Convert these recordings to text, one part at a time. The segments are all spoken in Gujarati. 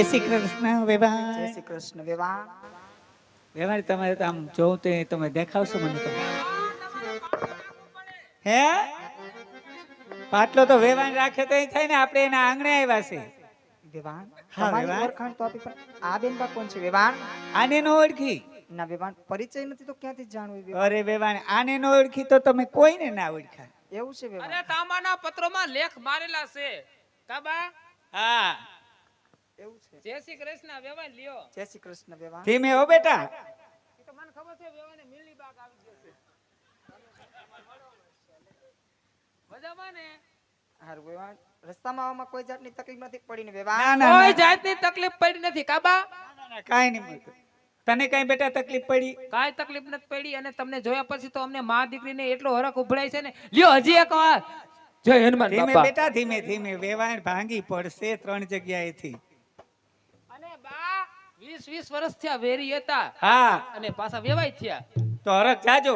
જય શ્રી કૃષ્ણ જય શ્રી કૃષ્ણ વેવા વેવાણ તમે આમ જોઉં તો તમે દેખાવશો મને તો. હે? પાટલો તો વેવાણ રાખે તો થાય ને આપણે એના આંગણે આવ્યા છે. વેવાણ? હા, વેવાણ. ઓળખાણ તો આપી પણ આ બેન બા કોણ છે? વેવાણ? આને નો ઓળખી. ના વેવાણ. પરિચય નથી તો ક્યાંથી જાણવું અરે વેવાણ આને નો ઓળખી તો તમે કોઈને ના ઓળખા. એવું છે વેવાણ? અરે તામાના પત્રોમાં લેખ મારેલા છે. કાબા હા. એવું છે. જય શ્રી કૃષ્ણ વેવાય લ્યો. જય શ્રી કૃષ્ણ વેવાણ. ધીમે હો બેટા? એ તો મને ખબર છે વેવાને મિલની બાગ આવી જશે મજામાં ને? હારું વેવાણ. રસ્તામાં આવવામાં કોઈ જાતની તકલીફ નથી પડી ને ના ના કોઈ જાતની તકલીફ પડી નથી કાબા? ના, ના, કાંઈ નહીં મળતું. તને કઈ બેટા તકલીફ પડી? કાંઈ તકલીફ નથી પડી અને તમને જોયા પછી તો અમને મા દીકરીને એટલો હરખ ઉભરાય છે ને. લ્યો હજી એક વાર. જય હનુમાન ધીમે બેટા ધીમે ધીમે. વેવાણ ભાંગી પડશે ત્રણ જગ્યાએથી. વીસ 20 20 વર્ષ થયા વેરી હતા. હા. અને પાછા વેવાય થયા. તો હરક જાજો.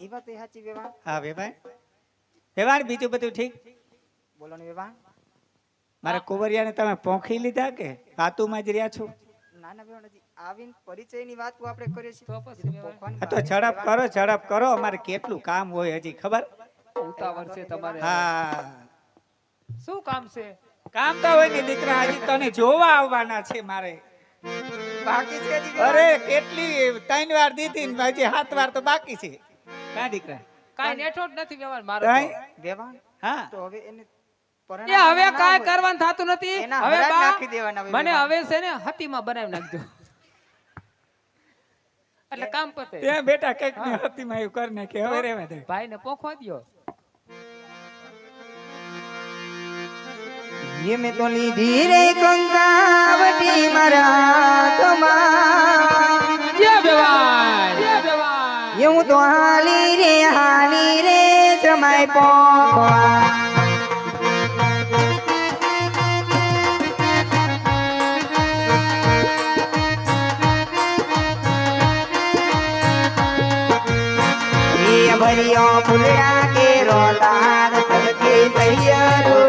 એ વાત એ સાચી વેવાણ? હા વેવાણ. વેવાણ બીજું બધું ઠીક? બોલો ને વેવાણ. મારા કુંવરિયાને તમે પોંખી લીધા કે વાતુમાં જ રહ્યા છો? ના ના વેવાણ આવીને પરિચયની વાત આપણે કરીએ છીએ. તો પછી વેવાણ. તો ઝડપ કરો ઝડપ કરો. અમારે કેટલું કામ હોય હજી ખબર? ઉતાવળ છે તમારે. હા. શું કામ છે? કામ તો હોય ને દીકરા હજી તને જોવા આવવાના છે મારે. બાકી છે અરે કેટલી ત્રણ વાર દીધી ને હજી સાત વાર તો બાકી છે. કા દીકરા. કાંઈ નેઠો જ નથી વ્યવહાર મારો કાંઈ? હા. તો હવે એને એ હવે કાંઈ કરવાનું થતું નથી. હવે નાખી દેવાના મને હવે છે ને હતીમાં બનાવી નાખજો. એટલે કામ પતે. ત્યાં બેટા કંઈક હતીમાં એવું કરી નાખે. હવે રેવા દે. ભાઈને પોખવા દ્યો. ये मैं तो લીધી રે કંકાવટી મારા તમા જય બેવાય જય બેવાય હું તો હાલી રે હાલી રે જમાય પોવા એ ભરિયો ફૂલડા કે રોતાર સલકે સૈયરો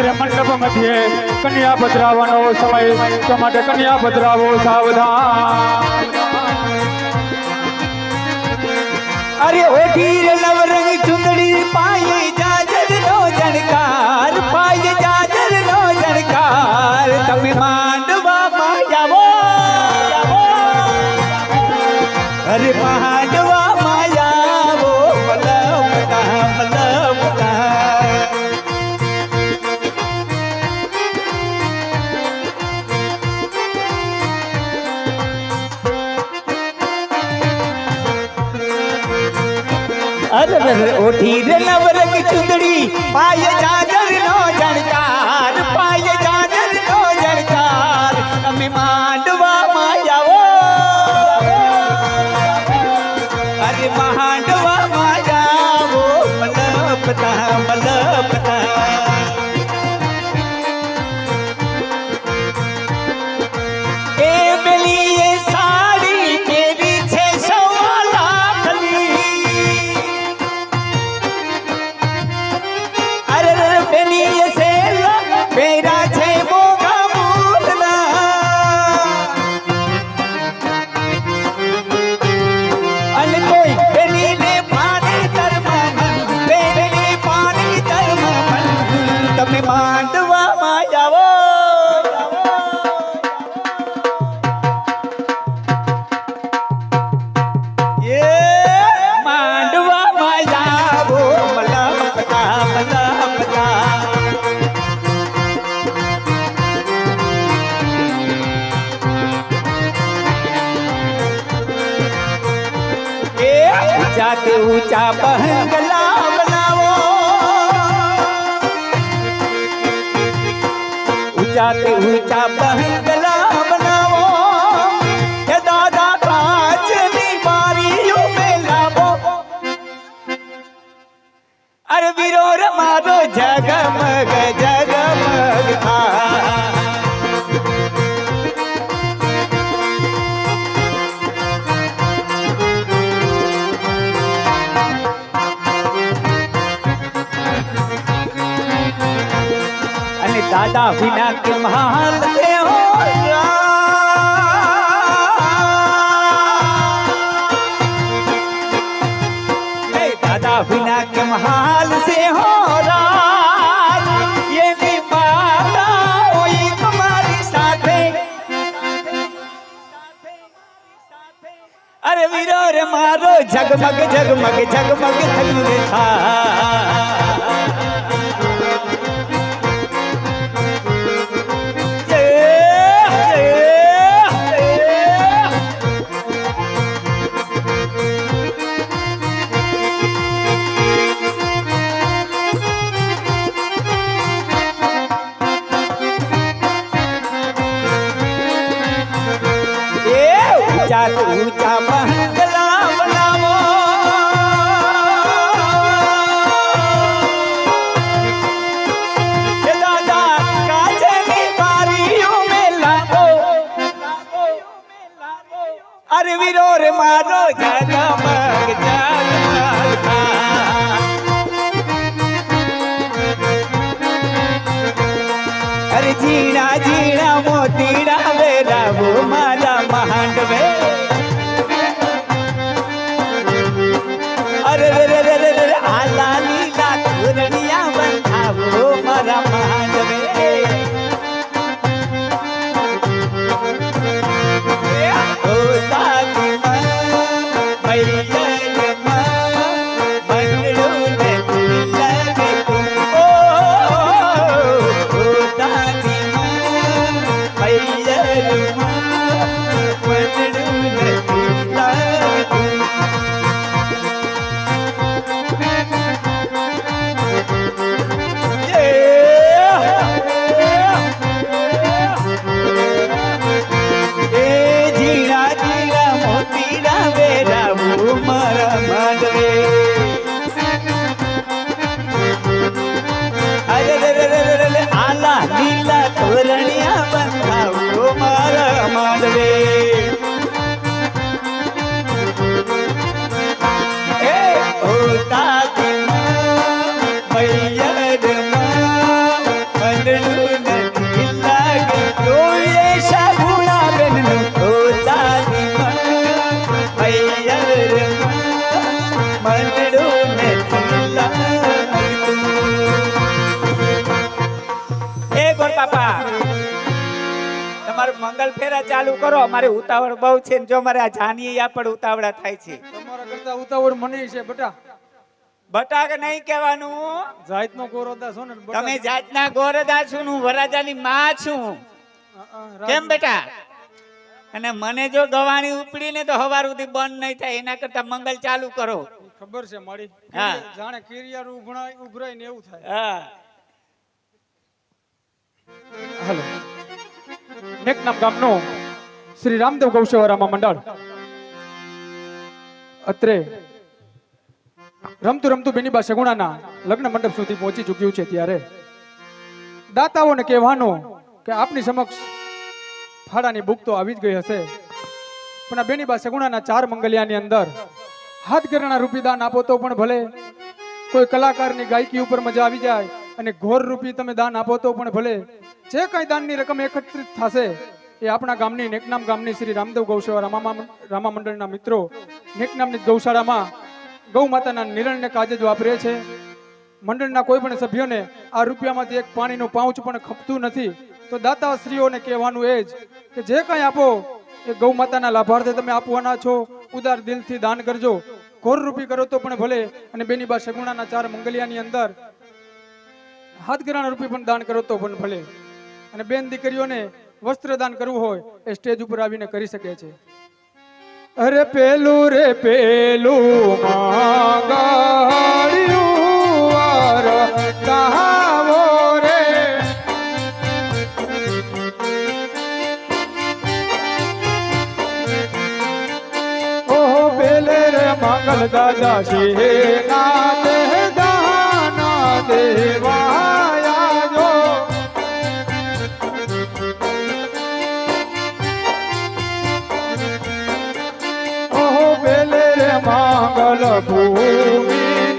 અત્રે મંડપ મધ્યે કન્યા પધરાવાનો સમય તો માટે કન્યા પધરાવો સાવધાન. અરે ઓઢી રે નવરંગ ચુંદડી પાય જાજર નો જણકાર, પાય જાજર નો જણકાર, તમે માંડવા માં આવો અરે માંડવા ઊંચાથી ઊંચા બંગલા બનાવો ઊંચાથી ઊંચા બંગલા વિના કેમ હાલ છે હો રામ? એ દાદા વિના કેમ હાલ છે હો રામ? એની માતા હોય મારો જગમગ જગમગ થાય. અરે ઝીણા ઝીણા મોતીડા વેરાવો મારા માંડવે અરે ತೋರ તમારું મંગલ ફેરા ચાલુ કરો. મારે ઉતાવળ બહુ છે ને જો મારે આ જાનીએ આ પણ ઉતાવળા થાય છે. તમારા કરતા ઉતાવળ મને છે બટા. બટાક નહીં કહેવાનું. જાત નો ગોરોદા છો ને બટા. તમે જાતના ગોરદા છું હું વરાજાની માં છું. કેમ બેટા? અને મને જો ગવાણી ઉપડી ને તો હવાર સુધી બંધ નહીં થાય એના કરતા મંગલ ચાલુ કરો. ખબર છે મારી. હા. જાણે કિરિયારું ઉભરાય ઉભરાય ને એવું થાય. હા. હાલો. નેકનામ ગામનો શ્રી રામદેવ ગૌસેવારામાં મંડળ. અત્રે રમતું રમતું બેનીબા સગુણાના લગ્ન મંડપ સુધી પહોંચી ચૂક્યું છે ત્યારે. દાતાઓને કહેવાનું કે આપની સમક્ષ ફાડાની બુક તો આવી જ ગઈ હશે. પણ આ બેનીબા સગુણાના ચાર મંગલિયાની અંદર હાથ ઘરના રૂપી દાન આપો તો પણ ભલે. કોઈ કલાકારની ગાયકી ઉપર મજા આવી જાય અને ઘોર રૂપી તમે દાન આપો તો પણ ભલે. જે કઈ દાનની રકમ એકત્રિત થશે, એ આપણા ગામની નેકનામ ગામની શ્રી રામદેવ ગૌશાળા રામા રામા મંડળના મિત્રો નેકનામની ગૌશાળામાં ગૌ માતાના નિરણને કાજે જ વાપરે છે. મંડળના કોઈ પણ સભ્યોને આ રૂપિયામાંથી એક પાણીનું પાઉચ પણ ખપતું નથી. તો દાતાશ્રીઓને કહેવાનું એ જ કે જે કાંઈ આપો, એ ગૌ માતાના લાભાર્થે તમે આપવાના છો. ઉદાર દિલથી દાન કરજો. ઘોર રૂપી કરો તો પણ ભલે. અને બેનીબા સગુણાના ચાર મંગલિયાની અંદર હાથ ઘરાણા રૂપી પણ દાન કરો તો પણ ભલે. અને બેન દીકરીઓને વસ્ત્રદાન કરવું હોય એ સ્ટેજ ઉપર આવીને કરી શકે છે. અરે પેલું રે પેલું રે. મંગલ દાદા છે નાથ ભૂમિ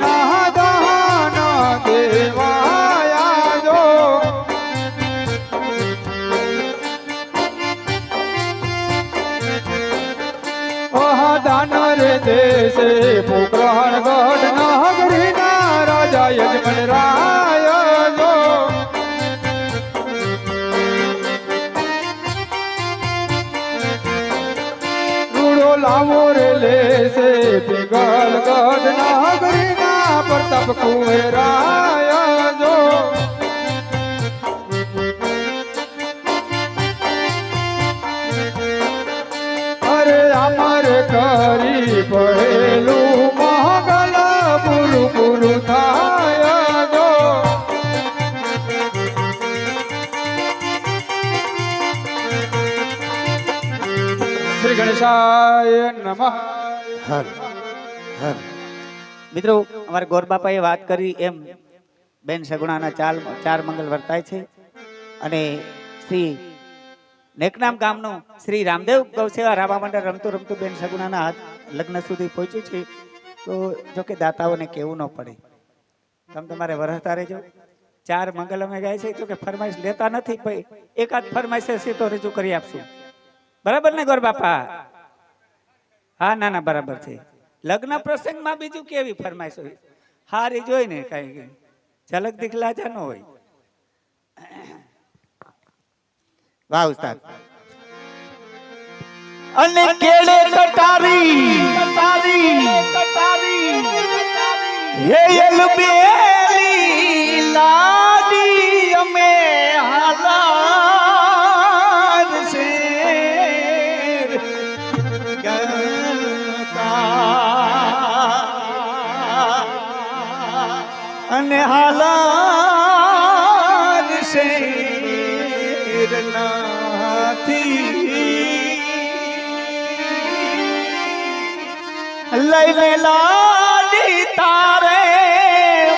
ના દાના દેવાયા જો દાન રે દેશે ભૂગ્રહણ ગઢ નગરી પિગલ ગઢ નગરી ના પ્રતાપ કુંવરાય જો. અરે અમર કરી પહેલું મહગલ પુરુ પુરુ થાય જો. શ્રી ગણેશાય નમઃ. હર હર મિત્રો, અમારા ગોરબાપાએ વાત કરી એમ, બેન સગુણાના ચાર ચાર મંગલ વર્તાય છે. અને શ્રી નેકનામ ગામનું શ્રી રામદેવ ગૌસેવા રામા મંડળ રમતું રમતું બેન સગુણાના હાથ લગ્ન સુધી પહોંચ્યું છે. તો જો કે દાતાઓને કેવું ન પડે. તમે તમારે વરસતા રહેજો ચાર મંગલ અમે ગાય છે જો કે ફરમાઈશ લેતા નથી ભાઈ એકાદ ફરમાઈશ હશે તો રજૂ કરી આપશું. બરાબર ને ગોરબાપા હા, ના ના, બરાબર છે. લગ્ન પ્રસંગમાં બીજું કેવી ફરમાઈશ હોય? હારી જોઈ ને કઈ ઝલક દીખલા જા ન હોય. વાહ ઉસ્તાદ. અને કેળે કટારી. કટારી કટારી હે એલબેલી લાડી લઈને લાડી તારે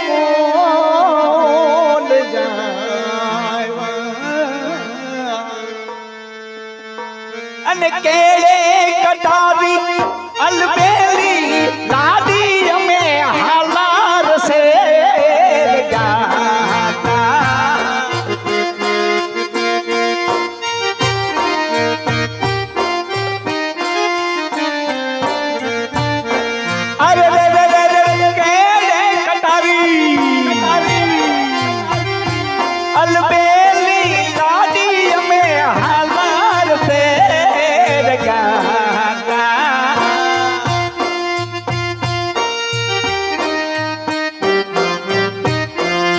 મોલ અને કેળે કટા